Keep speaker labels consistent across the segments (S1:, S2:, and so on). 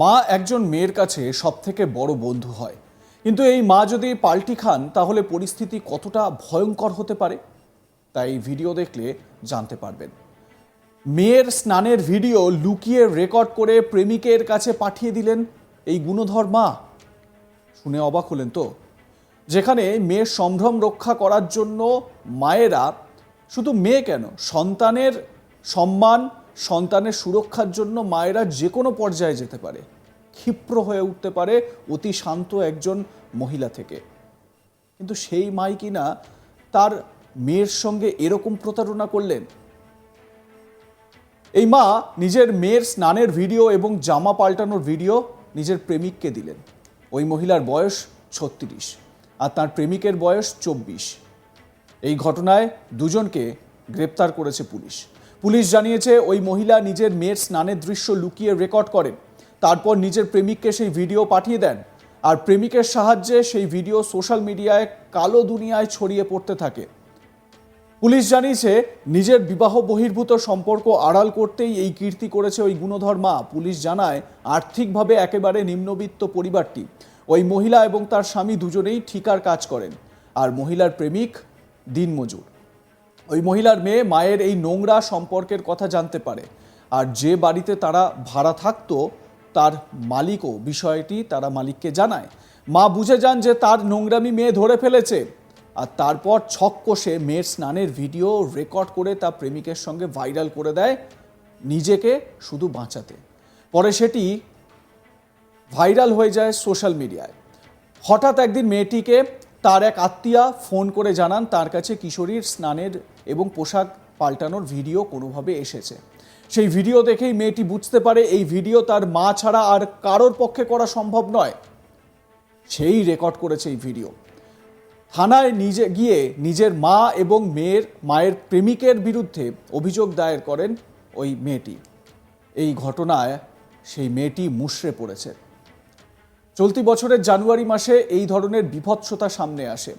S1: মা একজন মেয়ের কাছে সব থেকে বড় বন্ধু হয়। কিন্তু এই মা যদি পাল্টি খান, তাহলে পরিস্থিতি কতটা ভয়ঙ্কর হতে পারে? তাই ভিডিও দেখলে জানতে পারবেন। মেয়ের স্নানের ভিডিও লুকিয়ে রেকর্ড করে প্রেমিকের কাছে পাঠিয়ে দিলেন এই গুণধর মা। শুনে অবাক হলেন তো। যেখানে মেয়ের সম্ভ্রম রক্ষা করার জন্য মায়েরা শুধু মেয়ে কেন, সন্তানের সম্মান সন্তানের সুরক্ষার জন্য মায়েরা যে কোনো পর্যায়ে যেতে পারে। ক্ষিপ্র হয়ে উঠতে পারে অতি শান্ত একজন মহিলা থেকে। কিন্তু সেই মাই কিনা তার মেয়ের সঙ্গে এরকম প্রতারণা করলেন? এই মা নিজের মেয়ের স্নানের ভিডিও এবং জামা পাল্টানোর ভিডিও নিজের প্রেমিককে দিলেন। ওই মহিলার বয়স ছত্রিশ আর তার প্রেমিকের বয়স চব্বিশ। এই ঘটনায় দুজনকে গ্রেপ্তার করেছে পুলিশ। পুলিশ জানিয়েছে, ওই মহিলা নিজের মেয়ের স্নানের দৃশ্য লুকিয়ে রেকর্ড করেন। তারপর নিজের প্রেমিককে সেই ভিডিও পাঠিয়ে দেন। আর প্রেমিকের সাহায্যে সেই ভিডিও সোশ্যাল মিডিয়ায় কালো দুনিয়ায় ছড়িয়ে পড়তে থাকে। পুলিশ জানিয়েছে, নিজের বিবাহ বহির্ভূত সম্পর্ক আড়াল করতেই এই কীর্তি করেছে ওই গুণধর মা। পুলিশ জানায়, আর্থিকভাবে একেবারে নিম্নবিত্ত পরিবারটি। ওই মহিলা এবং তার স্বামী দুজনেই ঠিকার কাজ করেন। আর মহিলার প্রেমিক দিনমজুর। ওই মহিলার মেয়ে মায়ের এই নোংরা সম্পর্কের কথা জানতে পারে। আর যে বাড়িতে তারা ভাড়া থাকতো, তার মালিকও বিষয়টি তারা মালিককে জানায়। মা বুঝে যান যে তার নোংরামি মেয়ে ধরে ফেলেছে। আর তারপর ছক কষে মেয়ের স্নানের ভিডিও রেকর্ড করে তা প্রেমিকের সঙ্গে ভাইরাল করে দেয় নিজেকে শুধু বাঁচাতে। পরে সেটি ভাইরাল হয়ে যায় সোশ্যাল মিডিয়ায়। হঠাৎ একদিন মেয়েটিকে তার এক আত্মীয়া ফোন করে জানান তার কাছে কিশোরীর স্নানের এবং পোশাক পাল্টানোর ভিডিও কোনোভাবে এসেছে। সেই ভিডিও দেখেই মেয়েটি বুঝতে পারে এই ভিডিও তার মা ছাড়া আর কারোর পক্ষে করা সম্ভব নয়। সেই রেকর্ড করেছে এই ভিডিও। থানায় নিজে গিয়ে নিজের মা এবং মেয়ের, মায়ের প্রেমিকের বিরুদ্ধে অভিযোগ দায়ের করেন ওই মেয়েটি। এই ঘটনায় সেই মেয়েটি মুষড়ে পড়েছে। চলতি বছরের জানুয়ারি মাসে এই ধরনের বিভৎসতা সামনে আসে।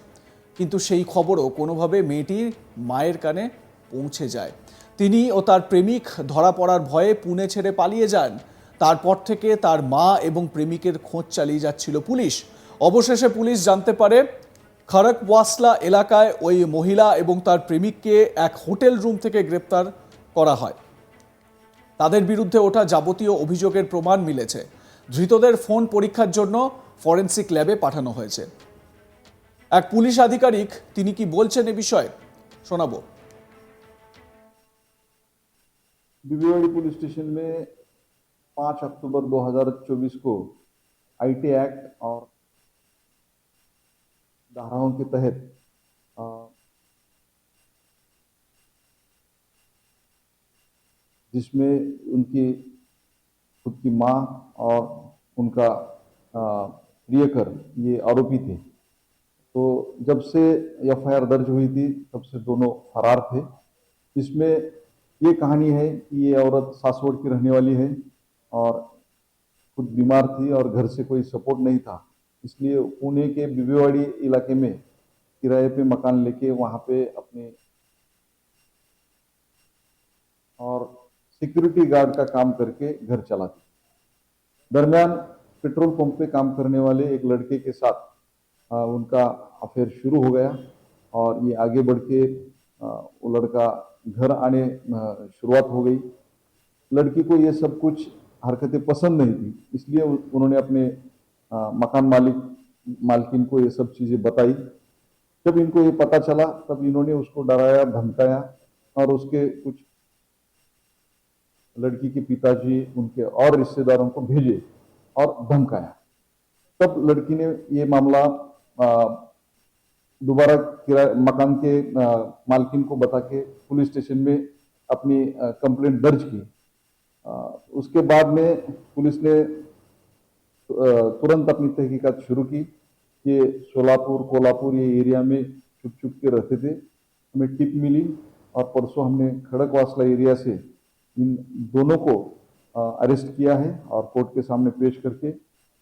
S1: কিন্তু সেই খবরও কোনোভাবে মেয়েটির মায়ের কানে পৌঁছে যায়। তিনি ও তার প্রেমিক ধরা পড়ার ভয়ে পুনে ছেড়ে পালিয়ে যান। তারপর থেকে তার মা এবং প্রেমিকের খোঁজ চালিয়ে যাচ্ছিল পুলিশ। অবশেষে পুলিশ জানতে পারে খড়কওয়াসলা এলাকায় ওই মহিলা এবং তার প্রেমিককে এক হোটেল রুম থেকে গ্রেপ্তার করা হয়। তাদের বিরুদ্ধে ওঠা যাবতীয় অভিযোগের প্রমাণ মিলেছে। ধৃতদের ফোন পরীক্ষার জন্য ফরেন্সিক ল্যাবে পাঠানো হয়েছে এক পুলিশ আধিকারিক তিনি কি বলছেন এ বিষয়ে শোনাবো
S2: बीबीवाड़ी पुलिस स्टेशन में 5 अक्टूबर 2024 को आईटी एक्ट और धाराओं के तहत अ, जिसमें उनकी खुद की माँ और उनका प्रियकर, ये आरोपी थे। तो जब से एफआईआर दर्ज हुई थी, तब से दोनों फरार थे। इसमें ये कहानी है कि ये औरत सासवड़ की रहने वाली है और खुद बीमार थी और घर से कोई सपोर्ट नहीं था। इसलिए पुणे के बिबेवाड़ी इलाके में किराए पे मकान लेके वहाँ पे अपने और सिक्योरिटी गार्ड का काम करके घर चला चलाती। दरमियान पेट्रोल पंप पे काम करने वाले एक लड़के के साथ आ, उनका अफेयर शुरू हो गया और ये आगे बढ़ के वो लड़का घर आने शुरुआत हो गई। लड़की को ये सब कुछ हरकतें पसंद नहीं थी इसलिए उन्होंने अपने आ, मकान मालिक मालकिन को ये सब चीज़ें बताई। जब इनको ये पता चला तब इन्होंने उसको डराया धमकाया और उसके कुछ लड़की के पिताजी उनके और रिश्तेदारों को भेजे और धमकाया। तब लड़की ने ये मामला दोबारा मकान के मालकिन को बता के पुलिस स्टेशन में अपनी कंप्लेंट दर्ज की। उसके बाद में पुलिस ने तुरंत अपनी तहकीकात शुरू की ये सोलापुर, कोल्हापुर ये एरिया में छुप छुप के रहते थे। हमें टिप मिली और परसों हमने खड़कवासला एरिया से इन दोनों को अरेस्ट किया है और कोर्ट के सामने पेश करके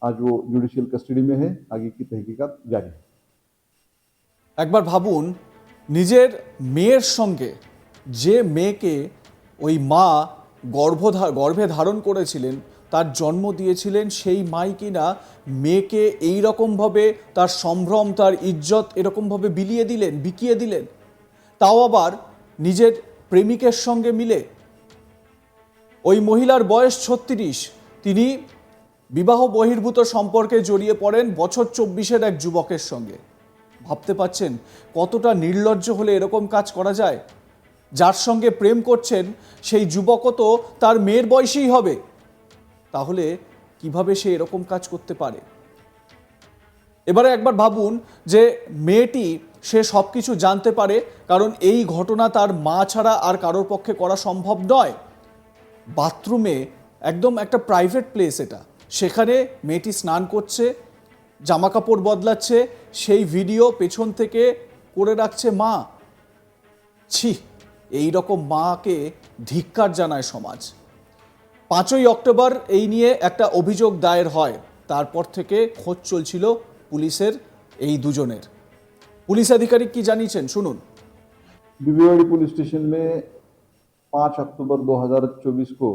S2: आज वो जुडिशियल कस्टडी में है आगे की तहकीकात जारी है
S1: একবার ভাবুন নিজের মেয়ের সঙ্গে যে মেয়েকে ওই মা গর্ভধা গর্ভে ধারণ করেছিলেন তার জন্ম দিয়েছিলেন সেই মাই কিনা মেয়েকে এই রকমভাবে তার সম্ভ্রম তার ইজ্জত এরকমভাবে বিলিয়ে দিলেন বিকিয়ে দিলেন তাও আবার নিজের প্রেমিকের সঙ্গে মিলে ওই মহিলার বয়স ছত্রিশ। তিনি বিবাহ বহির্ভূত সম্পর্কে জড়িয়ে পড়েন বছর চব্বিশের এক যুবকের সঙ্গে। ভাবতে পাচ্ছেন কতটা নির্লজ্জ হলে এরকম কাজ করা যায়? যার সঙ্গে প্রেম করছেন, সেই যুবকও তো তার মেয়ের বয়সেই হবে। তাহলে কীভাবে সে এরকম কাজ করতে পারে? এবারে একবার ভাবুন যে মেয়েটি সে সব কিছু জানতে পারে, কারণ এই ঘটনা তার মা ছাড়া আর কারোর পক্ষে করা সম্ভব নয়। বাথরুমে একদম একটা প্রাইভেট প্লেস এটা। সেখানে মেয়েটি স্নান করছে জামা কাপড় বদলাচ্ছে, সেই ভিডিও পেছন থেকে করে রাখছে মা। ছি, এই রকম মাকে ধিক্কার জানায় সমাজ। পাঁচই অক্টোবর এই নিয়ে একটা অভিযোগ দায়ের হয়। তারপর থেকে খোঁজ চলছিল পুলিশের এই দুজনের। পুলিশ আধিকারিক কি জানিয়েছেন? শুনুন।
S2: বিবিআরি পুলিশ স্টেশন মে 5 अक्टूबर 2024 को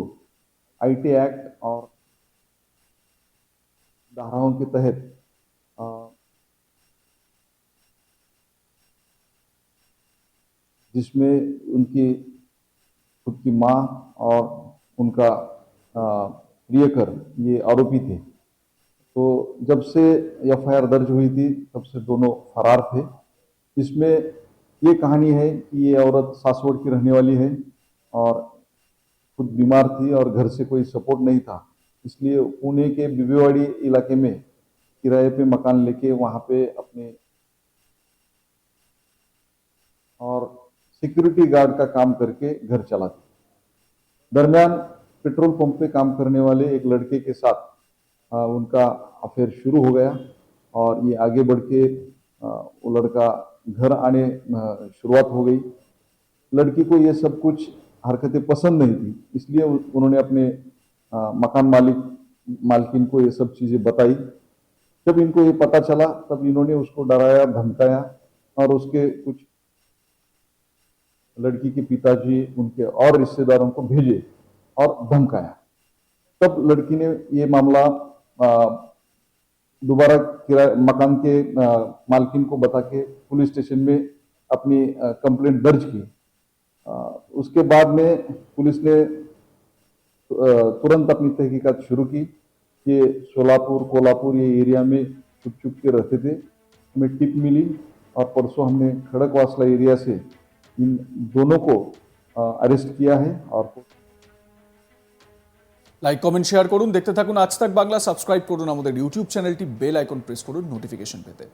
S2: आईटी एक्ट और धाराओं के तहत जिसमें उनकी, खुद की माँ और उनका प्रियकर, ये आरोपी थे। तो जब से एफआईआर दर्ज हुई थी, तब से दोनों फरार थे। इसमें ये कहानी है कि ये औरत सासवड़ की रहने वाली है। और खुद बीमार थी और घर से कोई सपोर्ट नहीं था। इसलिए पुणे के बिबेवाड़ी इलाके में किराए पे मकान लेके वहाँ पे अपने और सिक्योरिटी गार्ड का काम करके घर चला चलाती दरमियान पेट्रोल पंप पे काम करने वाले एक लड़के के साथ आ, उनका अफेयर शुरू हो गया और ये आगे बढ़ के वो लड़का घर आने शुरुआत हो गई। लड़की को ये सब कुछ हरकतें पसंद नहीं थी। इसलिए उन्होंने अपने आ, मकान मालिक मालकिन को ये सब चीज़ें बताई। जब इनको ये पता चला तब इन्होंने उसको डराया धमकाया और उसके कुछ लड़की के पिताजी उनके और रिश्तेदारों को भेजे और धमकाया। तब लड़की ने ये मामला दोबारा मकान के मालकिन को बता के पुलिस स्टेशन में अपनी कंप्लेंट दर्ज की। उसके बाद में पुलिस ने आ, तुरंत अपनी तहकीकात शुरू की ये सोलापुर कोल्हापुर ये एरिया में छुप छुप के रहते थे हमें टिप मिली और परसों हमने खड़कवासला एरिया से इन दोनों को अरेस्ट किया है और
S1: লাইক কমেন্ট শেয়ার করুন দেখতে থাকুন আজ তাক বাংলা সাবস্ক্রাইব করুন আমাদের ইউটিউব চ্যানেলটি বেল আইকন প্রেস করুন নোটিফিকেশন পেতে